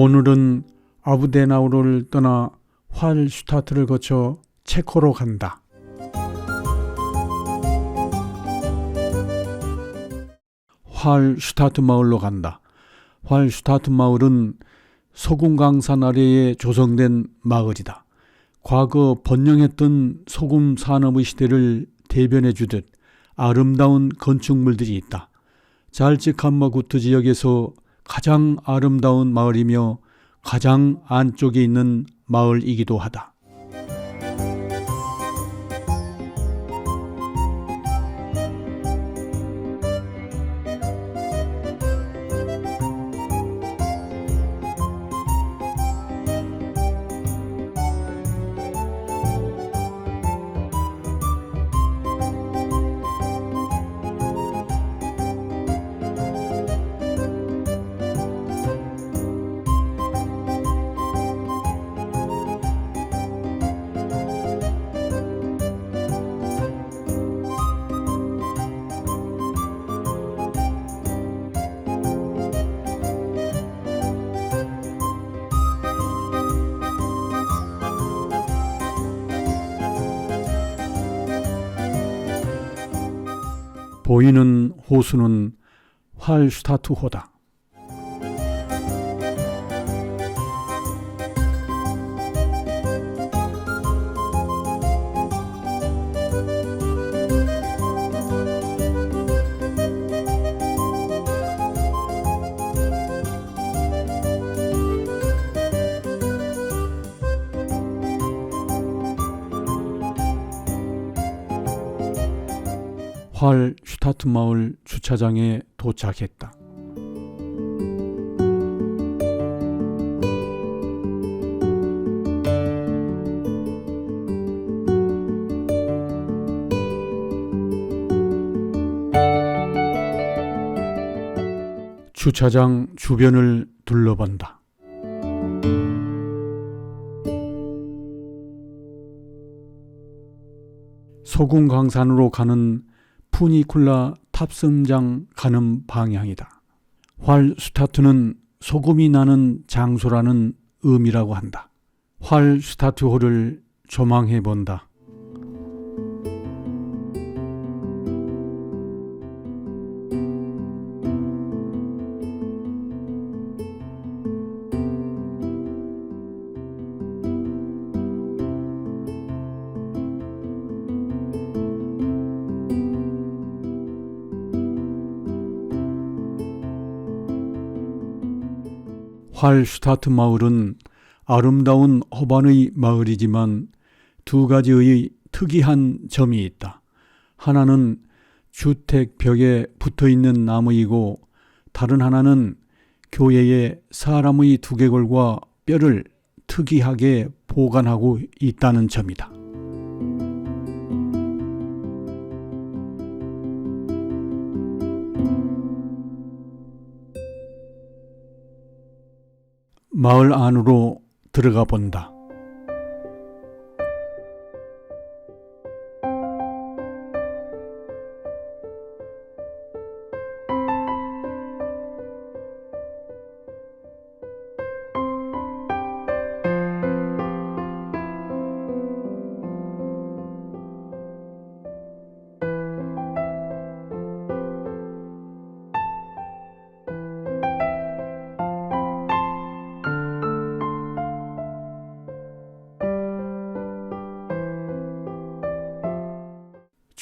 오늘은 아부데나우를 떠나 활슈타트를 거쳐 체코로 간다. 활슈타트 마을로 간다. 활슈타트 마을은 소금강산 아래에 조성된 마을이다. 과거 번영했던 소금 산업의 시대를 대변해 주듯 아름다운 건축물들이 있다. 잘치칸마구트 지역에서 가장 아름다운 마을이며 가장 안쪽에 있는 마을이기도 하다. 보이는 호수는 활슈타트호다. 활 슈타트 마을 주차장에 도착했다. 주차장 주변을 둘러본다. 소금강산으로 가는 푸니쿨라 탑승장 가는 방향이다. 활 스타트는 소금이 나는 장소라는 의미라고 한다. 활 스타트호를 조망해 본다. 활슈타트 마을은 아름다운 호반의 마을이지만 두 가지의 특이한 점이 있다. 하나는 주택 벽에 붙어 있는 나무이고 다른 하나는 교회의 사람의 두개골과 뼈를 특이하게 보관하고 있다는 점이다. 마을 안으로 들어가 본다.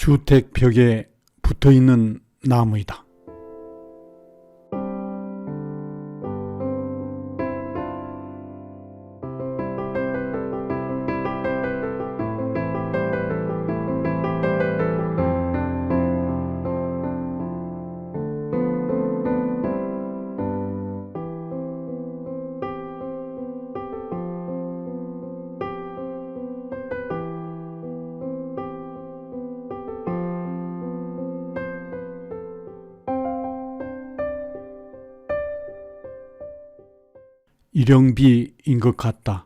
주택 벽에 붙어 있는 나무이다. 일영비인 것 같다.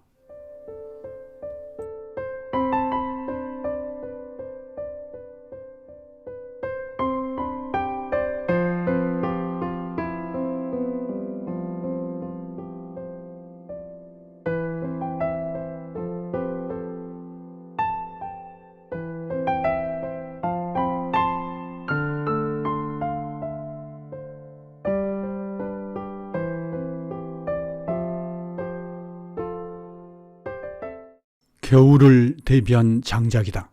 겨울을 대비한 장작이다.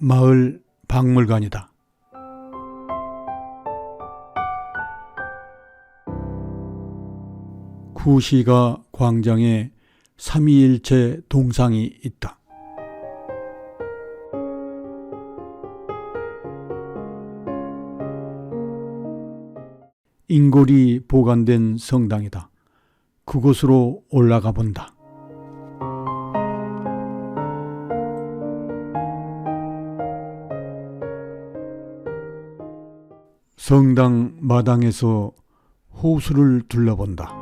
마을 박물관이다. 구시가 광장에 삼위일체 동상이 있다. 인골이 보관된 성당이다. 그곳으로 올라가 본다. 성당 마당에서 호수를 둘러본다.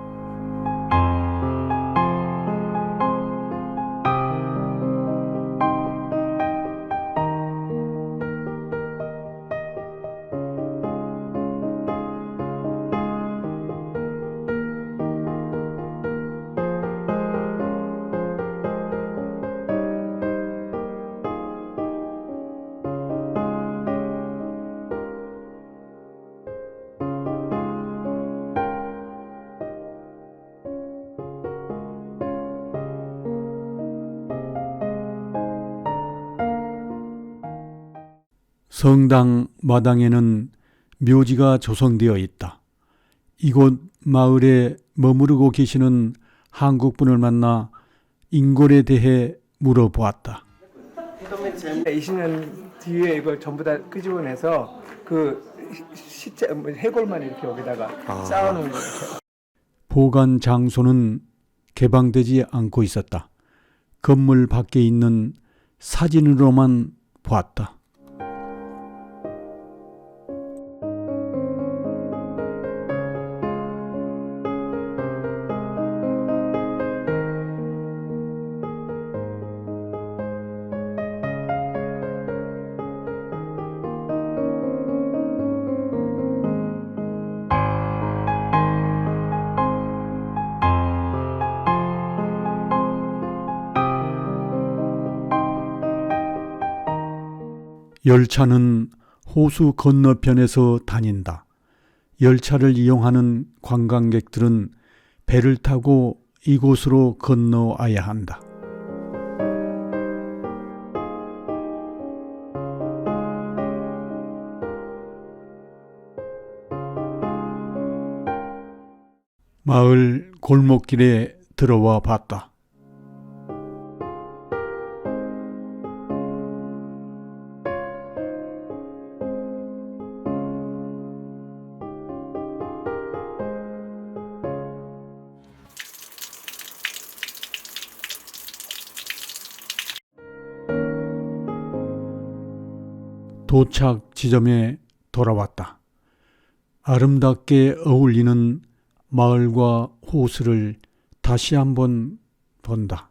성당 마당에는 묘지가 조성되어 있다. 이곳 마을에 머무르고 계시는 한국분을 만나 인골에 대해 물어보았다. 20년 뒤에 이걸 전부 다 끄집어내서 그 시- 시자 뭐 해골만 이렇게 여기다가 쌓아놓은 거예요. 보관 장소는 개방되지 않고 있었다. 건물 밖에 있는 사진으로만 보았다. 열차는 호수 건너편에서 다닌다. 열차를 이용하는 관광객들은 배를 타고 이곳으로 건너와야 한다. 마을 골목길에 들어와 봤다. 도착 지점에 돌아왔다. 아름답게 어울리는 마을과 호수를 다시 한번 본다.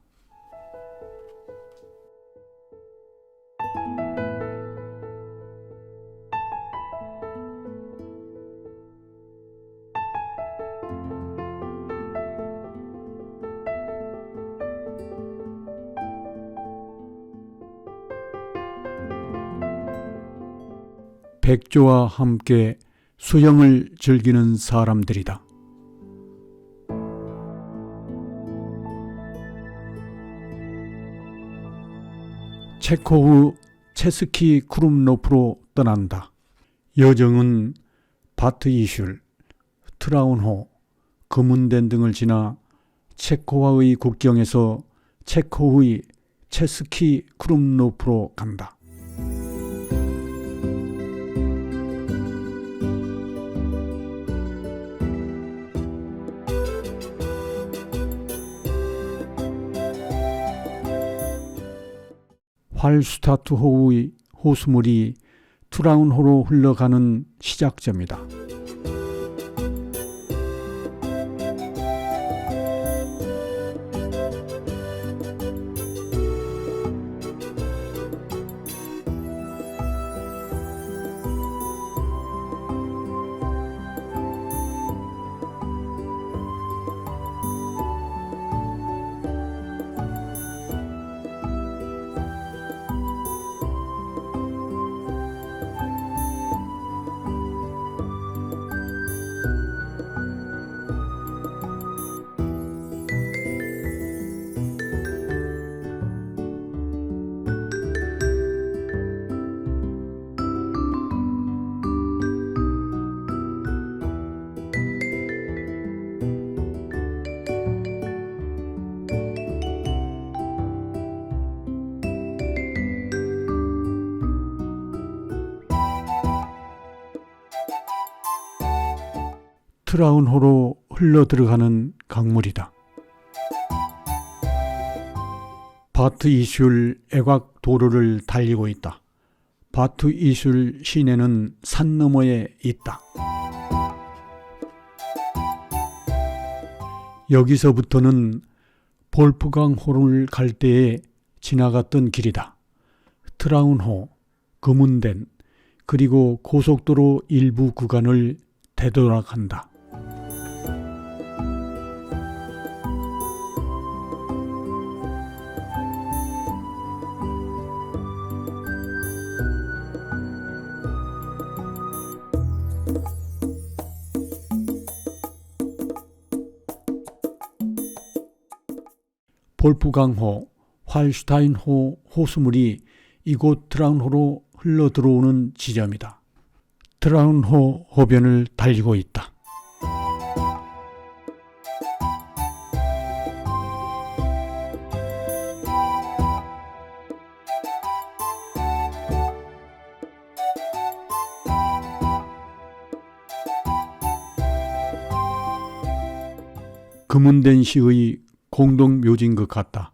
백조와 함께 수영을 즐기는 사람들이다. 체코우 체스키 크룸노프로 떠난다. 여정은 바트 이슐, 트라운호, 금운덴 등을 지나 체코와의 국경에서 체코의 체스키 크룸노프로 간다. 활스타트호의 호수물이 투라운호로 흘러가는 시작점이다. 트라운호로 흘러 들어가는 강물이다. 바트 이슐 애곽 도로를 달리고 있다. 바트 이슐 시내는 산 너머에 있다. 여기서부터는 볼프강호를 갈 때에 지나갔던 길이다. 트라운호, 금운덴, 그리고 고속도로 일부 구간을 되돌아간다. 볼프강호, 활슈타인호 호수물이 이곳 트라운호로 흘러 들어오는 지점이다. 트라운호 호변을 달리고 있다. 금운된 시의 공동 묘지인 것 같다.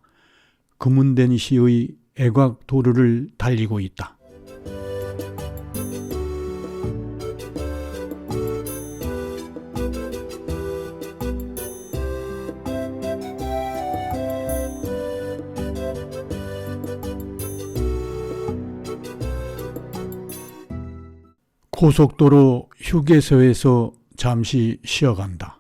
금운된 시의 애곽 도로를 달리고 있다. 고속도로 휴게소에서 잠시 쉬어간다.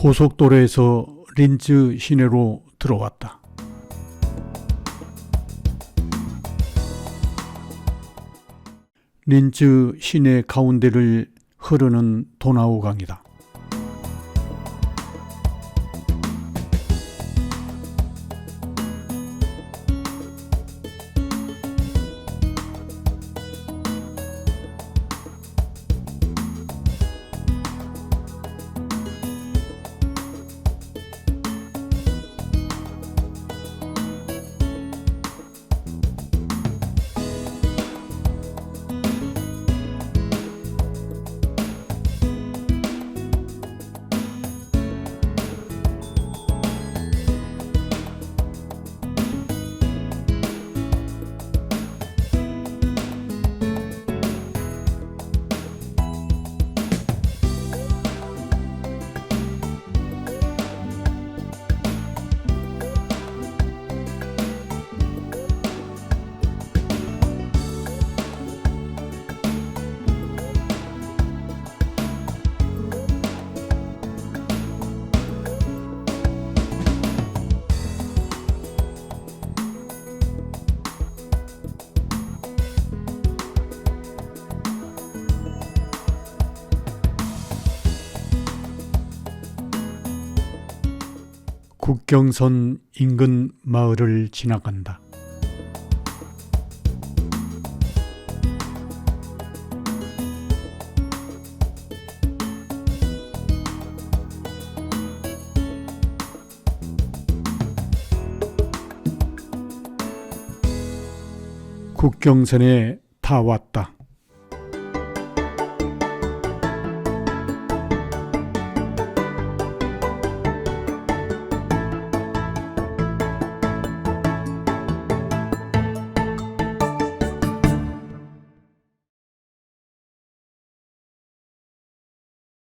고속도로에서 린츠 시내로 들어왔다. 린츠 시내 가운데를 흐르는 도나우강이다. 국경선 인근 마을을 지나간다. 국경선에 다 왔다.